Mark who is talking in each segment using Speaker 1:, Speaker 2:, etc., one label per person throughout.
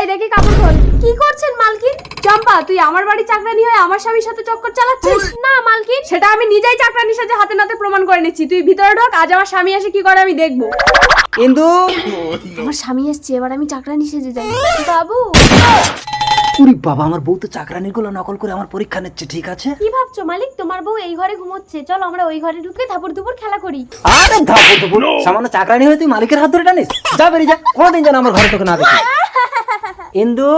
Speaker 1: এই দেখি কাপড় খোল। কি করছেন মালকিন? চম্পা তুই আমার বাড়ি চাকরানি হয়ে আমার স্বামীর সাথে চক্কর চালাচ্ছিস? না মালকিন সেটা আমি নিজেই চাকরানির সাথে হাতে নাতে প্রমাণ করে নিচ্ছি। তুই ভিতরে ঢোক আজ আমার স্বামী এসে কি করে আমি দেখব।
Speaker 2: ইন্দু!
Speaker 1: আমার স্বামী এসছে এবার আমি চাকরানি সেজে যাই বাবু!
Speaker 2: উরি বাবা আমার বউ তো চাকরানিরগুলো নকল করে আমার পরীক্ষা নিচ্ছে ঠিক আছে?
Speaker 1: কি ভাবছ মালিক? তোমার বউ এই ঘরে ঘুমোচ্ছে। চলো আমরা ওই ঘরে ঢুকে থাপুর দুপুর খেলা করি।
Speaker 2: আরে ধাপু ধুপু সামান্য চাকরানি হয়ে তুই মালিকের হাত ধরে টানিস? যা বেরিয়ে যা কোনোদিন যেন আমার ঘরে তোকে না দেখি। ইন্দু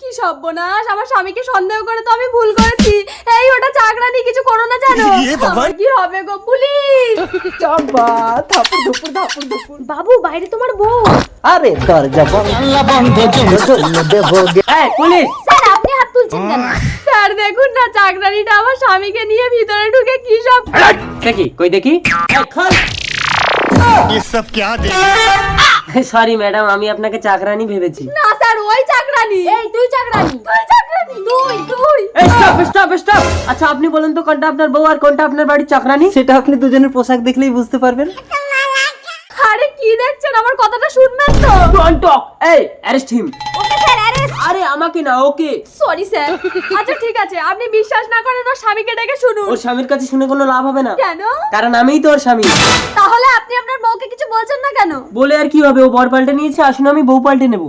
Speaker 1: কি সর্বনাশ আমার স্বামীকে সন্দেহ করে তো আমি ভুল করেছি এই ওটা চাকরানি কিছু করো না জানো আমার কি হবে গো পুলিশ
Speaker 2: চম্পা ধাপুর ধুপুর ধাপুর ধুপুর
Speaker 1: বাবু বাইরে তোমার বউ
Speaker 2: আরে দরজা বন্ধ জন্য দেবো গে- এই, পুলিশ
Speaker 1: স্যার আপনি হাত তুলছেন কেন স্যার দেখুন না চাকরানিটা আমার স্বামীকে নিয়ে ভিতরে ঢুকে কি সব
Speaker 3: দেখি কই দেখি
Speaker 4: ये सब क्या देख
Speaker 3: সরি ম্যাডাম আমি আপনাকে চাকরানি ভেবেছি।
Speaker 1: না স্যার ওই চাকরানি। এই তুই চাকরানি। তুই চাকরানি। তুই তুই।
Speaker 3: এই স্টপ স্টপ স্টপ আচ্ছা আপনি বলুন তো কোনটা আপনার বউ আর কোনটা আপনার বাড়ির চাকরানি?
Speaker 2: সেটা আপনি দুজনের পোশাক দেখলেই বুঝতে পারবেন।
Speaker 1: আরে কি দেখছেন? আমার কথাটা শুনবেন তো।
Speaker 3: ডোন্ট টক এই arrest him
Speaker 1: okay sir arrest
Speaker 3: আরে আমাকে না ওকে।
Speaker 1: Sorry sir. আচ্ছা ঠিক আছে। আপনি বিশ্বাস না করেন ওর স্বামীকে ডেকে শুনুন।
Speaker 3: ওর স্বামীর কাছে শুনে কোনো লাভ হবে না।
Speaker 1: কেন?
Speaker 3: কারণ আমিই তো ওর স্বামী।
Speaker 1: তাহলে আপনি আপনার বউকে কিছু বলছেন না কেন
Speaker 3: বলে আর কি হবে? ও বর পাল্টে নিয়েছে আসুন আমি বউ পাল্টে নেব।